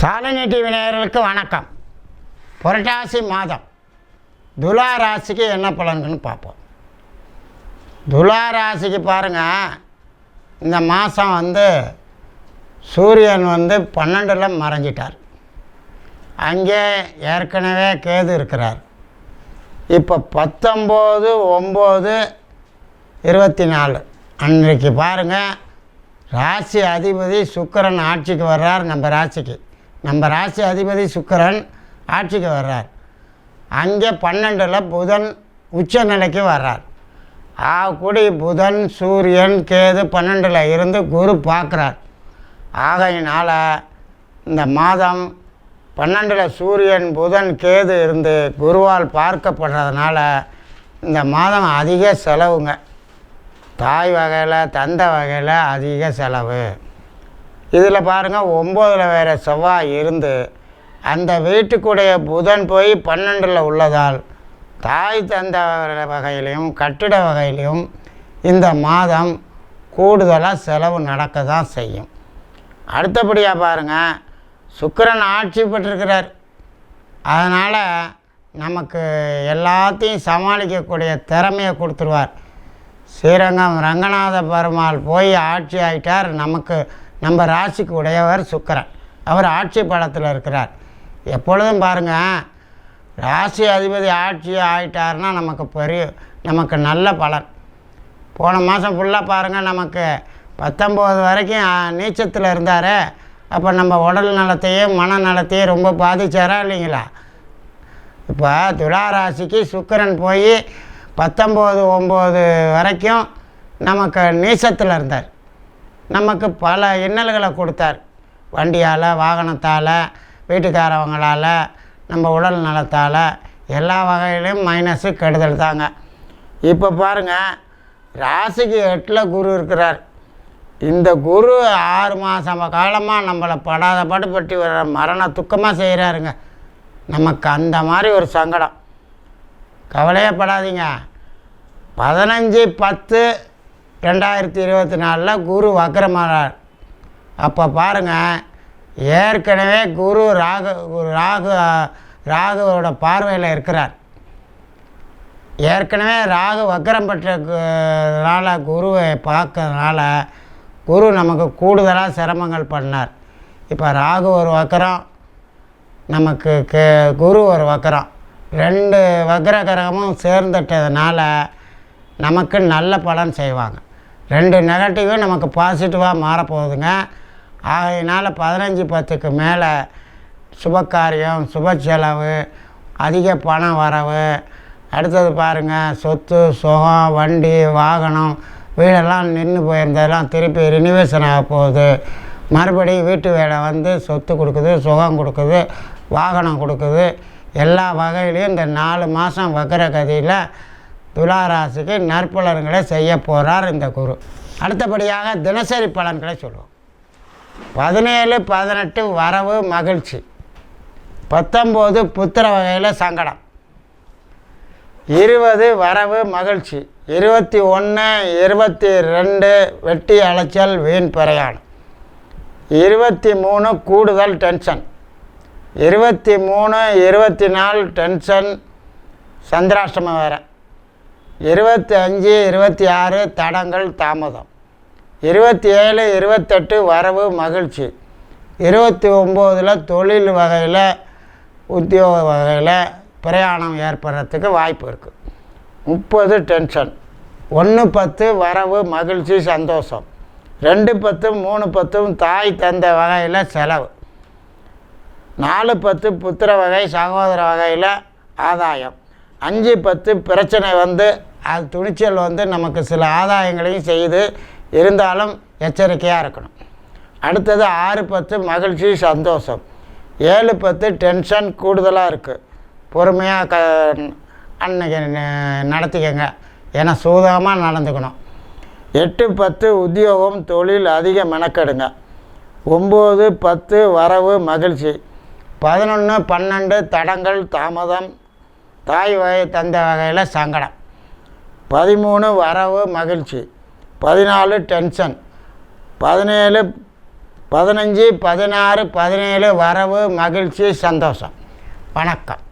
Shalini TV நேயர்களுக்கு வணக்கம். புரட்டாசி மாதம். துலா ராசிக்கு என்ன பலன்கள்னு பார்ப்போம். துலா ராசிக்கு பாருங்கள் இந்த மாதம் வந்து சூரியன் வந்து பன்னெண்டில் மறைஞ்சிட்டார். அங்கே ஏற்கனவே கேது இருக்கிறார். இப்போ பத்தொம்போது ஒம்பது இருபத்தி நாலு அன்றைக்கு பாருங்கள் ராசி அதிபதி சுக்கிரன் ஆட்சிக்கு வர்றார் நம்ம ராசிக்கு. நம்ம ராசி அதிபதி சுக்கிரன் ஆட்சிக்கு வர்றார். அங்கே பன்னெண்டில் புதன் உச்ச நிலைக்கு வர்றார் ஆகக்கூடி புதன் சூரியன் கேது பன்னெண்டில் இருந்து குரு பார்க்குறார். ஆகையினால் இந்த மாதம் பன்னெண்டில் சூரியன் புதன் கேது இருந்து குருவால் பார்க்கப்படுறதுனால இந்த மாதம் அதிக செலவுங்க. தாய் வகையில் தந்தை வகையில் அதிக செலவு. இதில் பாருங்கள் ஒம்போதில் வேறு செவ்வாய் இருந்து அந்த வீட்டுக்குடைய புதன் போய் பன்னெண்டில் உள்ளதால் தாய் தந்த வகையிலையும் கட்டிட வகையிலையும் இந்த மாதம் கூடுதலாக செலவு நடக்க தான் செய்யும். அடுத்தபடியாக பாருங்கள் சுக்கிரன் ஆட்சி பெற்றிருக்கிறார். அதனால் நமக்கு எல்லாத்தையும் சமாளிக்கக்கூடிய திறமையை கொடுத்துருவார். ஸ்ரீரங்கம் ரங்கநாத பெருமாள் போய் ஆட்சி ஆகிட்டார் நமக்கு நம்ம ராசிக்கு உடையவர் சுக்கரன். அவர் ஆட்சி பலத்தில் இருக்கிறார். எப்பொழுதும் பாருங்கள் ராசி அதிபதி ஆட்சி ஆயிட்டாருன்னா நமக்கு பெரிய நமக்கு நல்ல பலன். போன மாதம் ஃபுல்லாக பாருங்கள் நமக்கு பத்தொம்போது வரைக்கும் நீச்சத்தில் இருந்தார். அப்போ நம்ம உடல் நலத்தையும் மன நலத்தையும் ரொம்ப பாதிச்சாரா இல்லைங்களா? இப்போ துலா ராசிக்கு சுக்கரன் போய் பத்தொம்போது ஒம்பது வரைக்கும் நமக்கு நீசத்தில் இருந்தார். நமக்கு பல இன்னல்களை கொடுத்தார். வண்டியால் வாகனத்தால் வீட்டுக்காரவங்களால் நம்ம உடல் நலத்தால் எல்லா வகையிலையும் மைனஸு கெடுதல் தாங்க. இப்போ பாருங்கள் ராசிக்கு எட்டில் குரு இருக்கிறார். இந்த குரு ஆறு மாதம் காலமாக நம்மளை படாத பாடுபட்டு வர மரண துக்கமாக செய்கிறாருங்க நமக்கு அந்த மாதிரி ஒரு சங்கடம். கவலையே படாதீங்க. பதினஞ்சு பத்து ரெண்டாயிரத்தி இருபத்தி நாலில் குரு வக்ரமானார். அப்போ பாருங்கள் ஏற்கனவே குரு ராகு குரு ராகு ராகுவோட பார்வையில் இருக்கிறார். ஏற்கனவே ராகு வக்கரம் பெற்றனால குருவை பார்க்கறதுனால குரு நமக்கு கூடுதலாக சிரமங்கள் பண்ணார். இப்போ ராகு ஒரு வக்கரம் நமக்கு கே குரு ஒரு வக்கரம் ரெண்டு வக்கர கிரகமும் சேர்ந்துட்டதுனால நமக்கு நல்ல பலன் செய்வாங்க. ரெண்டு நெகட்டிவும் நமக்கு பாசிட்டிவாக மாறப்போகுதுங்க. ஆகையினால் பதினஞ்சு பத்துக்கு மேலே சுபக்காரியம் சுப செலவு அதிக பணம் வரவு அடுத்தது பாருங்கள் சொத்து சுகம் வண்டி வாகனம் வீடெல்லாம் நின்று போயிருந்ததெல்லாம் திருப்பி ரினிவேஷன் ஆக போகுது. மறுபடியும் வீட்டு வேலை வந்து சொத்து கொடுக்குது சுகம் கொடுக்குது வாகனம் கொடுக்குது. எல்லா வகையிலையும் இந்த நாலு மாதம் வக்கிற கதியில் துளாராசிக்கு நற்பலன்களை செய்ய போகிறார் இந்த குரு. அடுத்தபடியாக தினசரி பலன்களை சொல்லுவோம். பதினேழு பதினெட்டு வரவு மகிழ்ச்சி. பத்தொம்போது புத்திர வகையில் சங்கடம். இருபது வரவு மகிழ்ச்சி. இருபத்தி ஒன்று இருபத்தி ரெண்டு வெட்டி அலைச்சல் வீண் பிரயாணம். இருபத்தி மூணு கூடுதல் டென்ஷன். இருபத்தி மூணு இருபத்தி நாலு டென்ஷன். சந்திராஷ்டமம் வேறு. இருபத்தி அஞ்சு இருபத்தி ஆறு தடங்கள் தாமதம். இருபத்தி ஏழு இருபத்தெட்டு வரவு மகிழ்ச்சி. இருபத்தி ஒம்போதில் தொழில் வகையில் உத்தியோக வகையில் பிரயாணம் ஏற்படுறதுக்கு வாய்ப்பு இருக்குது முப்பது டென்ஷன். ஒன்று பத்து வரவு மகிழ்ச்சி சந்தோஷம். ரெண்டு பத்தும் மூணு பத்தும் தாய் தந்த வகையில் செலவு. நாலு பத்து புத்திர வகை சகோதர வகையில் ஆதாயம். அஞ்சு பத்து பிரச்சனை வந்து அது துணிச்சல் வந்து நமக்கு சில ஆதாயங்களையும் செய்து இருந்தாலும் எச்சரிக்கையாக இருக்கணும். அடுத்தது ஆறு பத்து மகிழ்ச்சி சந்தோஷம். ஏழு பத்து டென்ஷன் கூடுதலாக இருக்குது பொறுமையாக க அன்னைக்கு ந- நடத்திக்கங்க. ஏன்னா சூதகமாக நடந்துக்கணும். எட்டு பத்து உத்தியோகம் தொழில் அதிக மெனக்கெடுங்க. ஒம்பது பத்து வரவு மகிழ்ச்சி. பதினொன்று பன்னெண்டு தடங்கள் தாமதம். தாய் வகை தந்த வகையில் சங்கடம். பதிமூணு வரவு மகிழ்ச்சி பதினாலு டென்ஷன் பதினேழு பதினஞ்சு பதினாறு பதினேழு வரவு மகிழ்ச்சி சந்தோஷம். வணக்கம்.